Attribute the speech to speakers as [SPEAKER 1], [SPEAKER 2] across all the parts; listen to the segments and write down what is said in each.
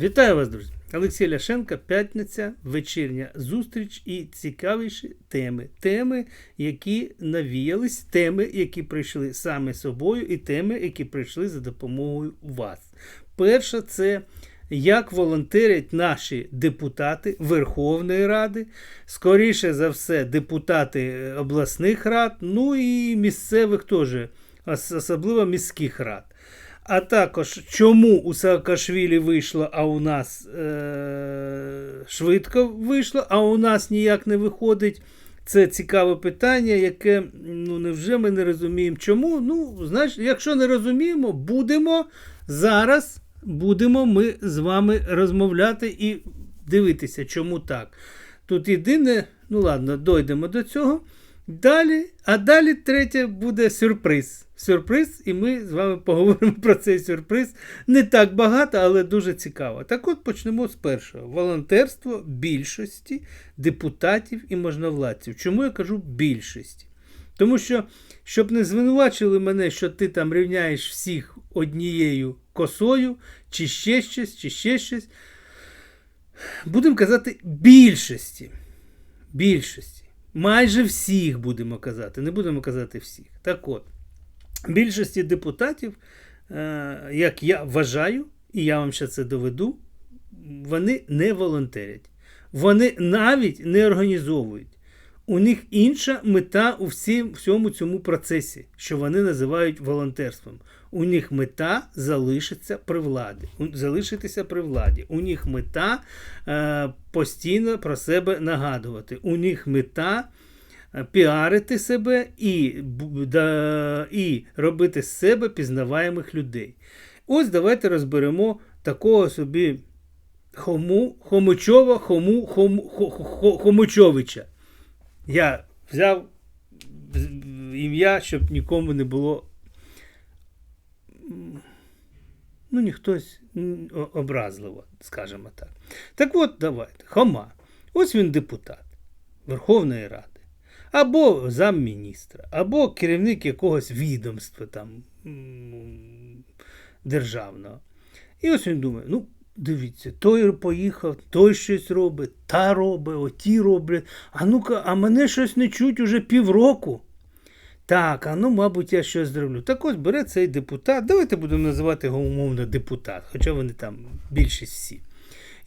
[SPEAKER 1] Вітаю вас, друзі! Олексій Ляшенко, п'ятниця, вечірня зустріч і цікавіші теми. Теми, які навіялись, теми, які прийшли саме собою, і теми, які прийшли за допомогою вас. Перша це як волонтерять наші депутати Верховної Ради, скоріше за все, депутати обласних рад, ну і місцевих теж, особливо міських рад. А також, чому у Саакашвілі вийшло, а у нас е- швидко вийшло, а у нас ніяк не виходить. Це цікаве питання, яке ну невже ми не розуміємо, чому? Ну, знаєш, якщо не розуміємо, будемо зараз будемо ми з вами розмовляти і дивитися, чому так. Тут єдине, ну ладно, дойдемо до цього. Далі, а далі третє буде сюрприз. Сюрприз, і ми з вами поговоримо про цей сюрприз. Не так багато, але дуже цікаво. Так от почнемо з першого: волонтерство більшості депутатів і можновладців. Чому я кажу більшості? Тому що, щоб не звинувачили мене, що ти там рівняєш всіх однією косою, чи ще щось, чи ще щось. Будемо казати більшості. Більшості. Майже всіх будемо казати, не будемо казати всіх. Так от, більшості депутатів, е, як я вважаю, і я вам ще це доведу, вони не волонтерять. Вони навіть не організовують. У них інша мета у всім, всьому цьому процесі, що вони називають волонтерством. У них мета залишитися при владі. Залишитися при владі. У них мета е, постійно про себе нагадувати. У них мета піарити себе і, да, і робити з себе пізнаваємих людей. Ось давайте розберемо такого собі хому, Хомичова, хому, хому, хо, хо, Хомичовича. Я взяв ім'я, щоб нікому не було. Ну, ніхтось образливо, скажімо так. Так от, давайте. Хома. Ось він депутат Верховної Ради. Або замміністра, або керівник якогось відомства там державного. І ось він думає: ну, дивіться, той поїхав, той щось робить, та робить, оті роблять. А ну-ка, а мене щось не чуть уже півроку. Так, а ну, мабуть, я щось зроблю. Так ось бере цей депутат. Давайте будемо називати його умовно депутат, хоча вони там більшість всі.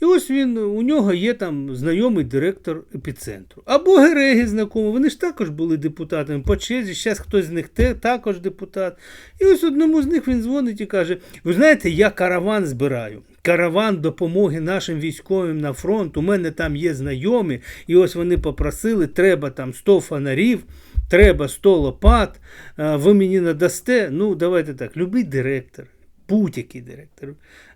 [SPEAKER 1] І ось він, у нього є там знайомий директор епіцентру. Або Гереги знайомі, вони ж також були депутатами по черзі, зараз хтось з них те, також депутат. І ось одному з них він дзвонить і каже: Ви знаєте, я караван збираю. Караван допомоги нашим військовим на фронт. У мене там є знайомі, і ось вони попросили, треба там 100 фонарів, треба 100 лопат, ви мені надасте. Ну, давайте так, любий директор, будь-який директор,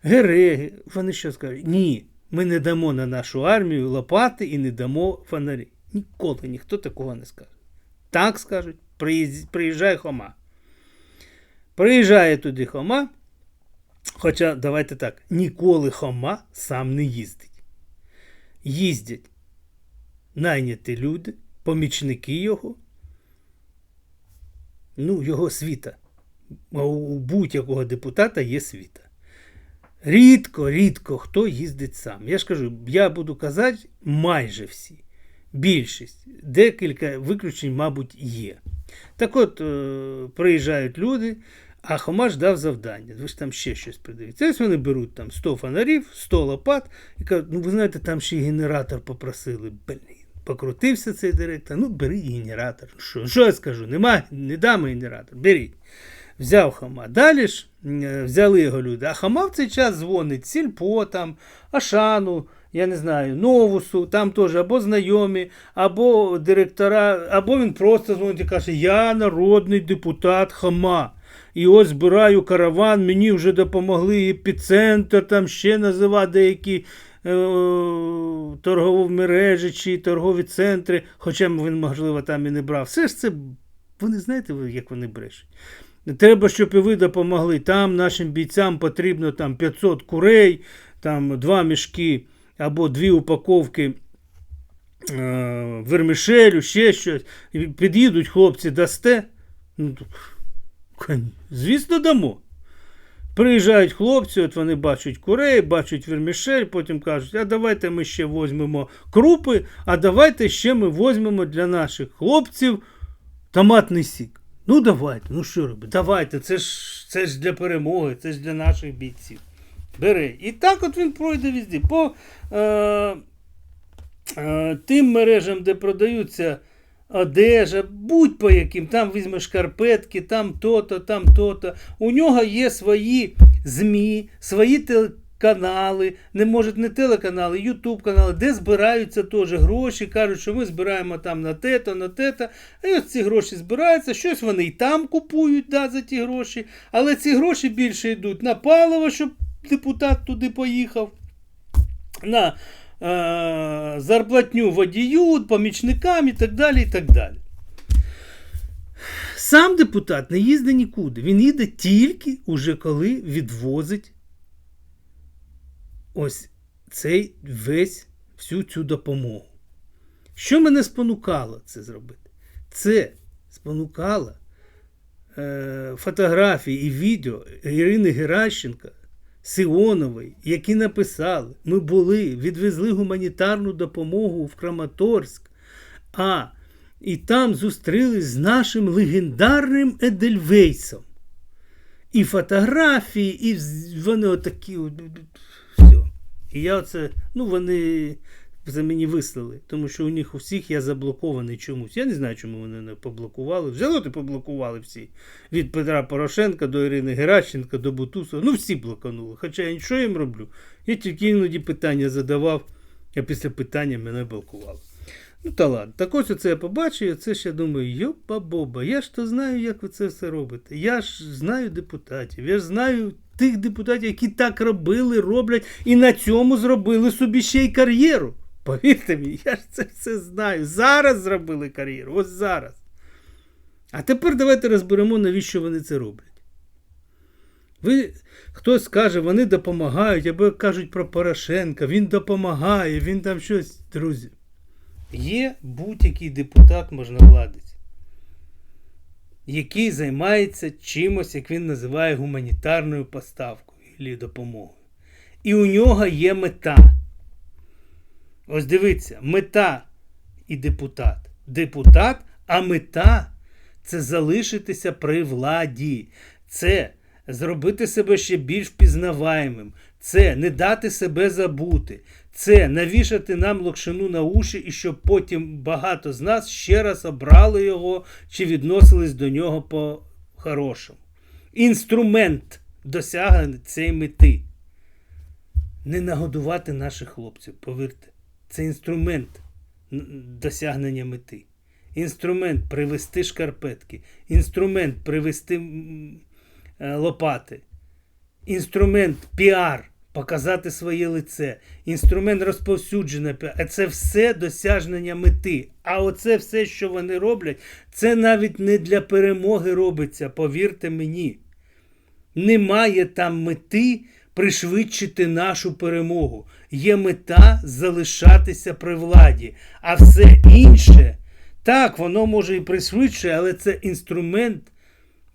[SPEAKER 1] гереги, вони що скажуть? Ні, ми не дамо на нашу армію лопати і не дамо фонарі. Ніколи ніхто такого не скаже. Так скажуть, приїжджає Хома. Приїжджає туди Хома. Хоча, давайте так, ніколи Хома сам не їздить. Їздять найняті люди, помічники його, ну, його світа. У будь-якого депутата є світа. Рідко, рідко хто їздить сам. Я ж кажу, я буду казати майже всі. Більшість. Декілька виключень, мабуть, є. Так от, е, приїжджають люди, а Хомаш дав завдання. Ви ж там ще щось придивіться. Ось вони беруть там 100 фонарів, 100 лопат і кажуть, ну ви знаєте, там ще й генератор попросили. Блін, покрутився цей директор. Ну, беріть генератор. Що, що я скажу? Нема, не дам генератор. Беріть. Взяв Хома. Далі ж е, взяли його люди. А Хома в цей час дзвонить Сільпо, там, Ашану, я не знаю, Новусу, там теж або знайомі, або директора, або він просто дзвонить і каже: Я народний депутат Хома. І ось збираю караван, мені вже допомогли епіцентр, там ще назива деякі е, торгові мережі чи торгові центри, хоча він, можливо, там і не брав. Все ж це, вони знаєте, як вони брешуть. Треба, щоб і ви допомогли. Там нашим бійцям потрібно там 500 курей, там два мішки або дві упаковки е, вермішелю, ще щось. Під'їдуть хлопці, дасте. Ну, звісно, дамо. Приїжджають хлопці, от вони бачать курей, бачать вермішель, потім кажуть, а давайте ми ще візьмемо крупи, а давайте ще ми візьмемо для наших хлопців томатний сік. Ну давайте, ну що робити? Давайте, це ж, це ж для перемоги, це ж для наших бійців. Бери. І так от він пройде везде. По е, е, тим мережам, де продаються одежа, будь по яким, там візьмеш шкарпетки, там то-то, там то-то. У нього є свої ЗМІ, свої телеканали, не може не телеканали, Ютуб канали, де збираються теж гроші, кажуть, що ми збираємо там на те-то, на те-то. І ось ці гроші збираються, щось вони і там купують да, за ті гроші, але ці гроші більше йдуть на паливо, щоб депутат туди поїхав. на е, зарплатню водію, помічникам і так далі. і так далі. Сам депутат не їздить нікуди. Він їде тільки уже коли відвозить ось цей весь всю цю допомогу. Що мене спонукало це зробити? Це спонукало е, фотографії і відео Ірини Геращенка Сіонової, які написали, ми були, відвезли гуманітарну допомогу в Краматорськ, а і там зустрілись з нашим легендарним Едельвейсом. І фотографії, і вони отакі. І я оце, ну вони за мені вислали, тому що у них у всіх я заблокований чомусь. Я не знаю, чому вони не поблокували. Взяло ти поблокували всі. Від Петра Порошенка до Ірини Геращенка до Бутусова. Ну, всі блоканули. Хоча я нічого їм роблю. Я тільки іноді питання задавав, а після питання мене блокували. Ну та ладно, так ось оце я побачив, це ще думаю, йопа боба, я ж то знаю, як ви це все робите. Я ж знаю депутатів, я ж знаю тих депутатів, які так робили, роблять і на цьому зробили собі ще й кар'єру. Повірте мені, я ж це все знаю. Зараз зробили кар'єру, ось зараз. А тепер давайте розберемо, навіщо вони це роблять. Ви, Хтось скаже, вони допомагають, або кажуть про Порошенка, він допомагає, він там щось. Друзі. Є будь-який депутат можновладець, який займається чимось, як він називає гуманітарною поставкою і допомогою. І у нього є мета. Ось дивіться, мета і депутат. Депутат, а мета це залишитися при владі. Це зробити себе ще більш впізнаваємим. Це не дати себе забути. Це навішати нам локшину на уші, і щоб потім багато з нас ще раз обрали його чи відносились до нього по-хорошому. Інструмент досягнення цієї мети. Не нагодувати наших хлопців, повірте. Це інструмент досягнення мети. Інструмент привести шкарпетки, інструмент привести е, лопати, інструмент піар, показати своє лице, інструмент розповсюдження. Це все досягнення мети. А оце все, що вони роблять, це навіть не для перемоги робиться, повірте мені. Немає там мети пришвидшити нашу перемогу. Є мета залишатися при владі. А все інше, так, воно може і пришвидшує, але це інструмент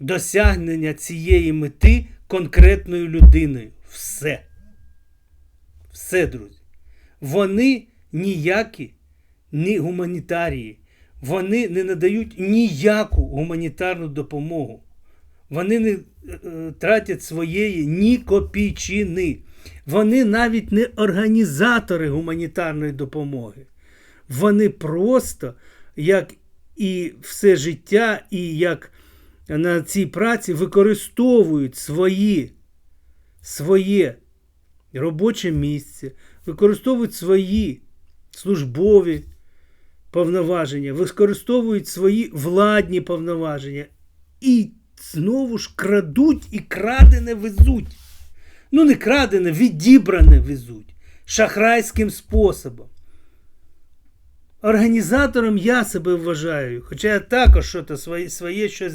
[SPEAKER 1] досягнення цієї мети конкретною людиною. Все. Все, друзі. Вони ніякі не гуманітарії. Вони не надають ніяку гуманітарну допомогу. Вони не е, тратять своєї ні копійчини. Вони навіть не організатори гуманітарної допомоги. Вони просто, як і все життя, і як на цій праці використовують свої, своє робоче місце, використовують свої службові повноваження, використовують свої владні повноваження. І знову ж крадуть і крадене везуть. Ну, не крадене, відібране везуть шахрайським способом. Організатором я себе вважаю, хоча я також що своє, своє щось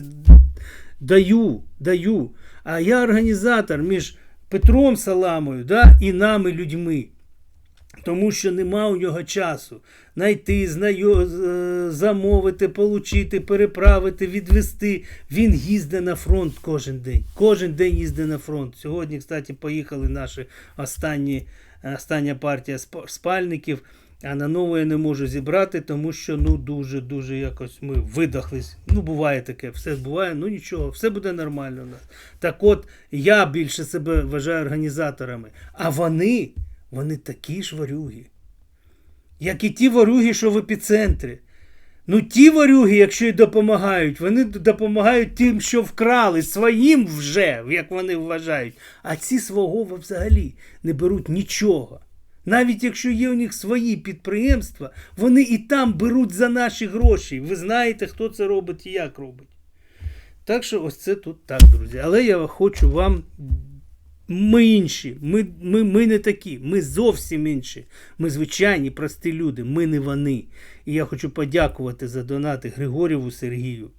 [SPEAKER 1] даю, даю. А я організатор між Петром Саламою да, і нами людьми. Тому що нема у нього часу знайти, знайо, замовити, получити, переправити, відвести. Він їздить на фронт кожен день. Кожен день їздить на фронт. Сьогодні, кстати, поїхали наші останні, остання партія спальників. А на нову я не можу зібрати, тому що ну дуже дуже якось ми видохлись. Ну, буває таке, все буває, ну нічого, все буде нормально у нас. Так от я більше себе вважаю організаторами, а вони, вони такі ж ворюги. Як і ті ворюги, що в епіцентрі. Ну, ті ворюги, якщо й допомагають, вони допомагають тим, що вкрали, своїм вже, як вони вважають. А ці свого взагалі не беруть нічого. Навіть якщо є у них свої підприємства, вони і там беруть за наші гроші. Ви знаєте, хто це робить і як робить. Так що ось це тут так, друзі. Але я хочу вам. Ми інші, ми, ми, ми не такі, ми зовсім інші. Ми звичайні прості люди, ми не вони. І я хочу подякувати за донати Григорєву Сергію.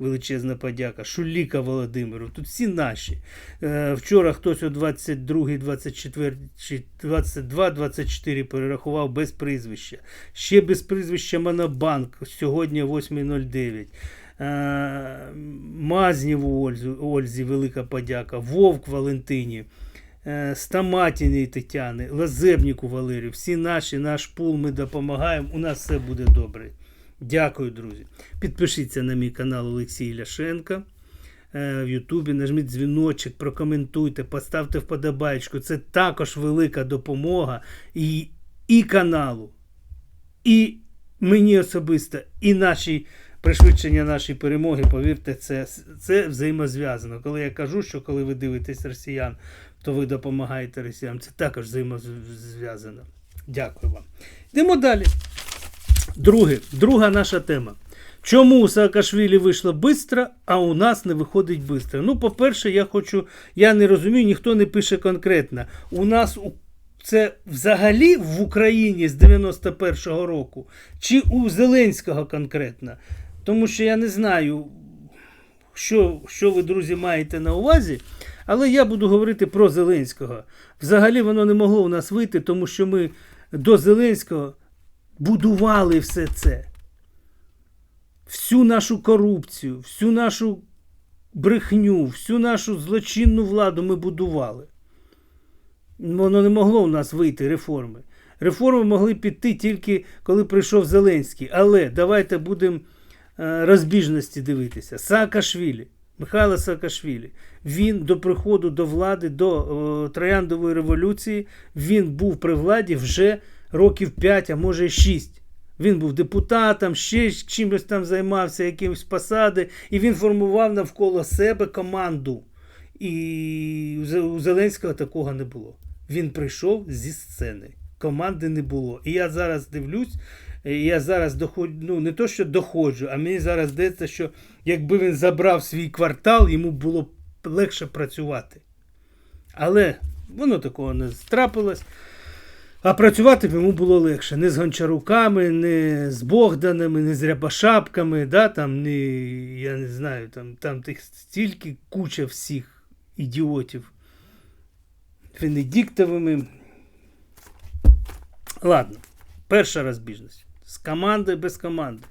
[SPEAKER 1] Величезна подяка. Шуліка Володимиру. Тут всі наші. Е, вчора хтось о 22, 24, чи 22, 24 перерахував без прізвища. Ще без прізвища Монобанк. Сьогодні 8.09. Е, Мазнєву Ользі, Ользі велика подяка. Вовк Валентині. е, Стаматіні Тетяни, Лазебніку Валерію, всі наші, наш пул, ми допомагаємо. У нас все буде добре. Дякую, друзі. Підпишіться на мій канал Олексій Ляшенко е, в Ютубі, нажміть дзвіночок, прокоментуйте, поставте вподобайку. Це також велика допомога і, і каналу, і мені особисто, і нашій пришвидшення нашої перемоги. Повірте, це, це взаємозв'язано. Коли я кажу, що коли ви дивитесь росіян, то ви допомагаєте росіянам. Це також взаємозв'язано. Дякую вам. Йдемо далі. Друге, друга наша тема. Чому у Саакашвілі вийшло швидко, а у нас не виходить швидко? Ну, по-перше, я хочу, я не розумію, ніхто не пише конкретно. У нас це взагалі в Україні з 91-го року, чи у Зеленського конкретно? Тому що я не знаю, що, що ви, друзі, маєте на увазі, але я буду говорити про Зеленського. Взагалі воно не могло у нас вийти, тому що ми до Зеленського будували все це. Всю нашу корупцію, всю нашу брехню, всю нашу злочинну владу ми будували. Воно не могло у нас вийти реформи. Реформи могли піти тільки коли прийшов Зеленський. Але давайте будемо е, розбіжності дивитися. Саакашвілі, Михайло Саакашвілі, він до приходу до влади, до е, Трояндової революції, він був при владі вже років 5, а може 6. Він був депутатом, ще чимось там займався, якимось посади, і він формував навколо себе команду. І у Зеленського такого не було. Він прийшов зі сцени. Команди не було. І я зараз дивлюсь, я зараз доходжу, ну не то, що доходжу, а мені зараз здається, що якби він забрав свій квартал, йому було б легше працювати. Але воно такого не трапилось. А працювати йому було легше. Не з гончаруками, не з Богданами, не з рябошапками, да, там, не, я не знаю, там, там тих стільки куча всіх ідіотів. Венедіктовими. Ладно, перша розбіжність. З команди без команди.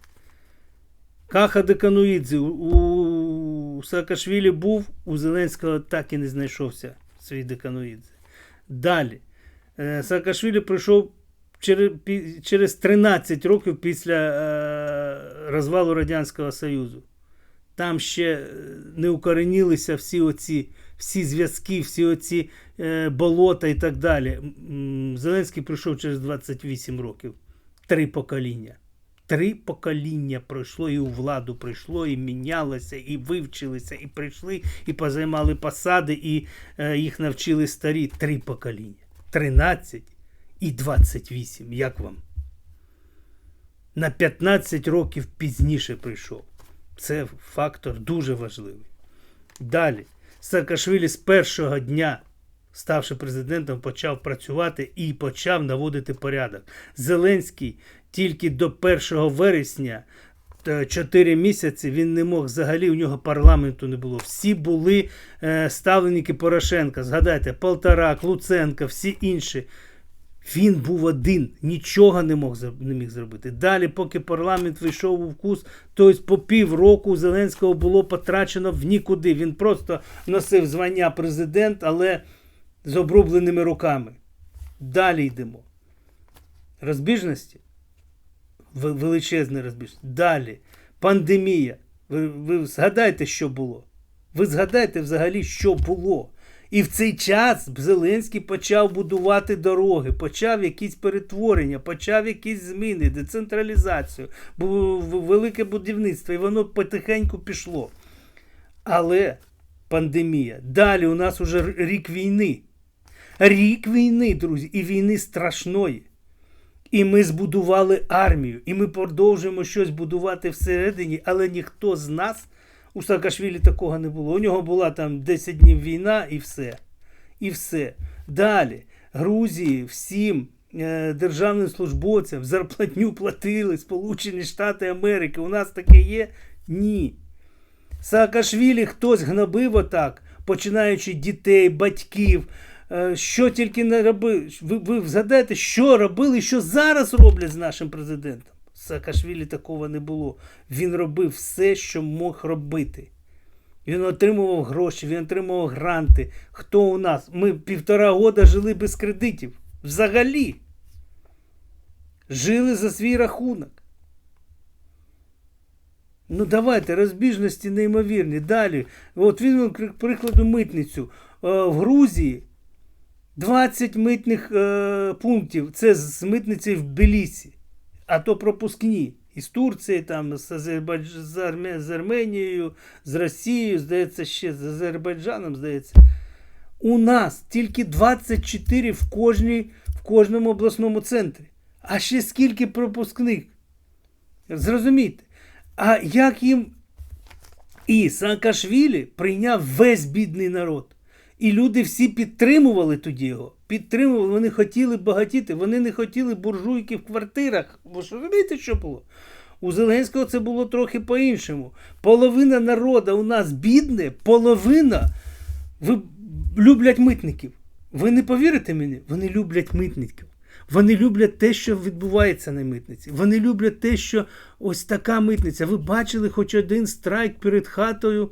[SPEAKER 1] Каха Декануїдзе у Саакашвілі був, у Зеленського так і не знайшовся свій Декануїдзе. Далі. Е, Саакашвілі прийшов через, 13 років після е, розвалу Радянського Союзу. Там ще е, не укоренілися всі оці всі зв'язки, всі оці болота і так далі. Зеленський прийшов через 28 років. Три покоління. Три покоління пройшло, і у владу прийшло, і мінялося, і вивчилися, і прийшли, і позаймали посади, і е, їх навчили старі. Три покоління. 13 і 28. Як вам? На 15 років пізніше прийшов. Це фактор дуже важливий. Далі. Саакашвілі з першого дня, ставши президентом, почав працювати і почав наводити порядок. Зеленський тільки до 1 вересня. 4 місяці він не мог взагалі, у нього парламенту не було. Всі були е, ставленники Порошенка. Згадайте, Полторак, Луценко, всі інші. Він був один, нічого не мог не міг зробити. Далі, поки парламент вийшов у вкус, тобто по півроку Зеленського було потрачено в нікуди. Він просто носив звання президент, але з обрубленими руками. Далі йдемо. Розбіжності? В- Величезна розбіжність. Далі. Пандемія. Ви, ви згадайте, що було. Ви згадайте взагалі, що було. І в цей час Зеленський почав будувати дороги, почав якісь перетворення, почав якісь зміни, децентралізацію, велике будівництво, і воно потихеньку пішло. Але пандемія. Далі у нас уже рік війни. Рік війни, друзі, і війни страшної. І ми збудували армію, і ми продовжуємо щось будувати всередині, але ніхто з нас у Саакашвілі такого не було. У нього була там 10 днів війна і все. І все. Далі. Грузії всім е, державним службовцям зарплатню платили Сполучені Штати Америки. У нас таке є? Ні. Саакашвілі хтось гнобив отак, починаючи дітей, батьків. Е, Що тільки не робив. Ви, ви згадаєте, що робили, і що зараз роблять з нашим президентом. Саакашвілі такого не було. Він робив все, що мог робити. Він отримував гроші, він отримував гранти. Хто у нас? Ми півтора года жили без кредитів. Взагалі. Жили за свій рахунок. Ну давайте, розбіжності неймовірні. Далі. От к прикладу, митницю. Е, В Грузії 20 митних е, пунктів. Це з митниці в Белісі. А то пропускні. Із Турції, там, з, Азербайдж... з, Арме... з Арменією, з Росією, здається, ще з Азербайджаном, здається. У нас тільки 24 в, кожній, в кожному обласному центрі. А ще скільки пропускних. Зрозумійте. А як їм. І Саакашвілі прийняв весь бідний народ. І люди всі підтримували тоді його. Підтримували, вони хотіли багатіти, вони не хотіли буржуйки в квартирах. Ви ж розумієте, що було? У Зеленського це було трохи по-іншому. Половина народу у нас бідне, половина ви люблять митників. Ви не повірите мені? Вони люблять митників. Вони люблять те, що відбувається на митниці. Вони люблять те, що ось така митниця. Ви бачили хоч один страйк перед хатою,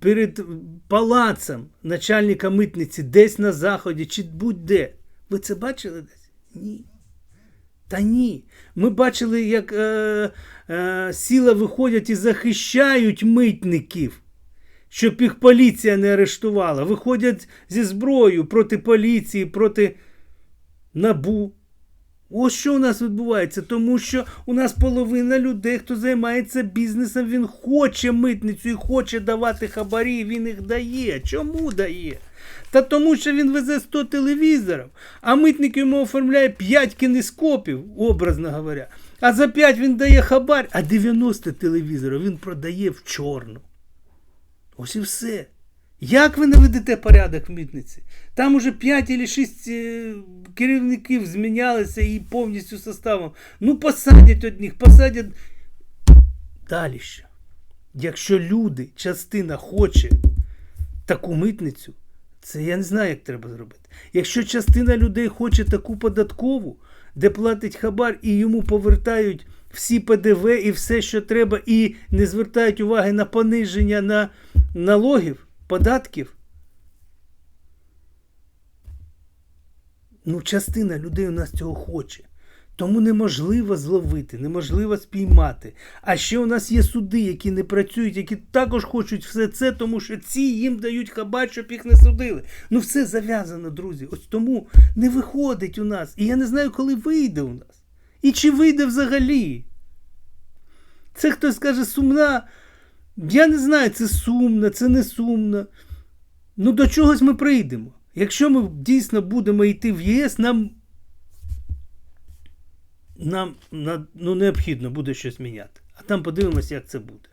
[SPEAKER 1] перед палацем начальника митниці, десь на заході чи будь-де. Ви це бачили десь? Ні. Та ні. Ми бачили, як е, е, сіла виходять і захищають митників, щоб їх поліція не арештувала. Виходять зі зброєю проти поліції, проти набу. Ось що у нас відбувається, тому що у нас половина людей, хто займається бізнесом, він хоче митницю і хоче давати хабарі, і він їх дає. Чому дає? Та тому, що він везе 100 телевізорів, а митник йому оформляє 5 кінескопів, образно говоря. А за 5 він дає хабар, а 90 телевізорів він продає в чорну. Ось і все. Як ви не ведете порядок в митниці? Там уже 5 чи 6 керівників змінялися і повністю составом. Ну, посадять одних, посадять. Далі що? Якщо люди, частина хоче таку митницю, це я не знаю, як треба зробити. Якщо частина людей хоче таку податкову, де платить хабар і йому повертають всі ПДВ і все, що треба, і не звертають уваги на пониження на налогів, податків. Ну, частина людей у нас цього хоче. Тому неможливо зловити, неможливо спіймати. А ще у нас є суди, які не працюють, які також хочуть все це, тому що ці їм дають хабар, щоб їх не судили. Ну, все зав'язано, друзі. Ось тому не виходить у нас. І я не знаю, коли вийде у нас. І чи вийде взагалі. Це хтось скаже сумна. Я не знаю, це сумно, це не сумно. Ну, до чогось ми прийдемо. Якщо ми дійсно будемо йти в ЄС, нам нам ну, необхідно буде щось міняти. А там подивимося, як це буде.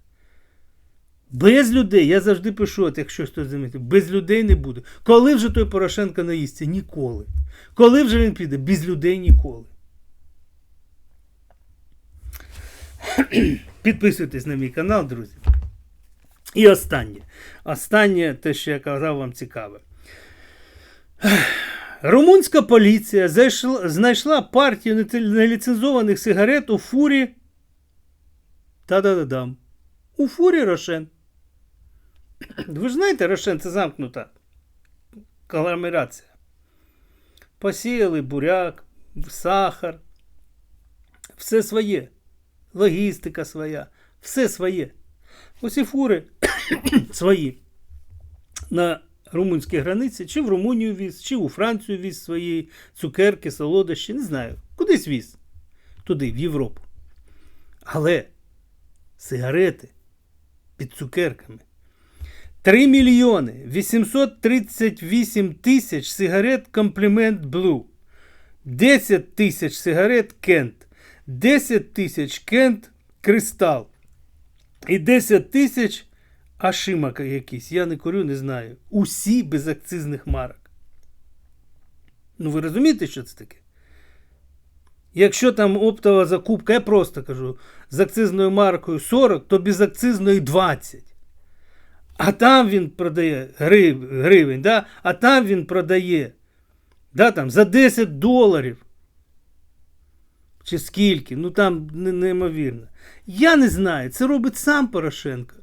[SPEAKER 1] Без людей, я завжди пишу, от якщо хтось замітив, без людей не буде. Коли вже той Порошенко наїсться? Ніколи. Коли вже він піде? Без людей ніколи. Підписуйтесь на мій канал, друзі. І останнє. Останнє, те, що я казав вам цікаве. Румунська поліція зайшла, знайшла партію неліцензованих сигарет у фурі. Та-да-да-дам. У фурі Рошен. Ви ж знаєте, Рошен це замкнута конгломерація. Посіяли буряк, сахар. Все своє. Логістика своя. Все своє. Ось і фури свої на румунській границі, чи в Румунію віз, чи у Францію віз свої цукерки, солодощі, не знаю. Кудись віз. Туди, в Європу. Але сигарети під цукерками. 3 мільйони 838 тисяч сигарет Комплімент Блу. 10 тисяч сигарет Кент. 10 тисяч Кент Кристал. І 10 тисяч Ашимак якийсь. Я не курю, не знаю. Усі без акцизних марок. Ну ви розумієте, що це таке? Якщо там оптова закупка, я просто кажу, з акцизною маркою 40, то без акцизної 20. А там він продає грив, гривень, да? а там він продає да, там, за 10 доларів. Чи скільки? Ну там неймовірно. Я не знаю, це робить сам Порошенко.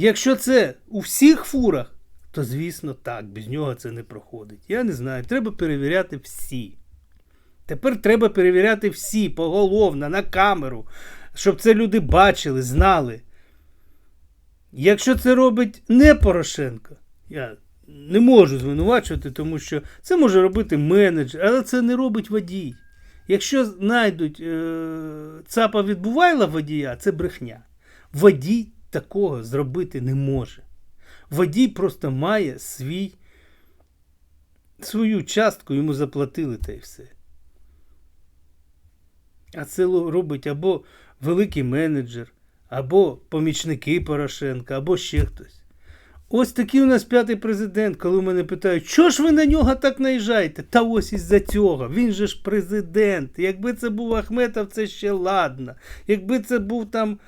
[SPEAKER 1] Якщо це у всіх фурах, то звісно так, без нього це не проходить. Я не знаю, треба перевіряти всі. Тепер треба перевіряти всі поголовно на камеру, щоб це люди бачили, знали. Якщо це робить не Порошенко, я не можу звинувачувати, тому що це може робити менеджер, але це не робить водій. Якщо знайдуть е, ЦАПа відбувайла водія, це брехня. Водій такого зробити не може. Водій просто має свій, свою частку, йому заплатили та й все. А це робить або великий менеджер, або помічники Порошенка, або ще хтось. Ось такий у нас п'ятий президент, коли мене питають, що ж ви на нього так наїжджаєте? Та ось із-за цього. Він же ж президент. Якби це був Ахметов, це ще ладно. Якби це був там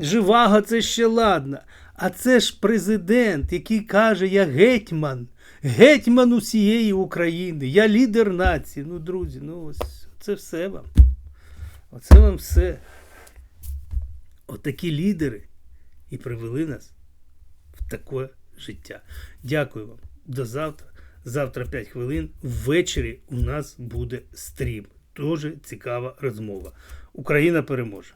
[SPEAKER 1] Живаго, це ще ладно. А це ж президент, який каже, я гетьман, гетьман усієї України, я лідер нації. Ну, друзі, ну ось це все вам. Оце вам все. Отакі лідери і привели нас в таке життя. Дякую вам. До завтра. Завтра 5 хвилин. Ввечері у нас буде стрім. Дуже цікава розмова. Україна переможе.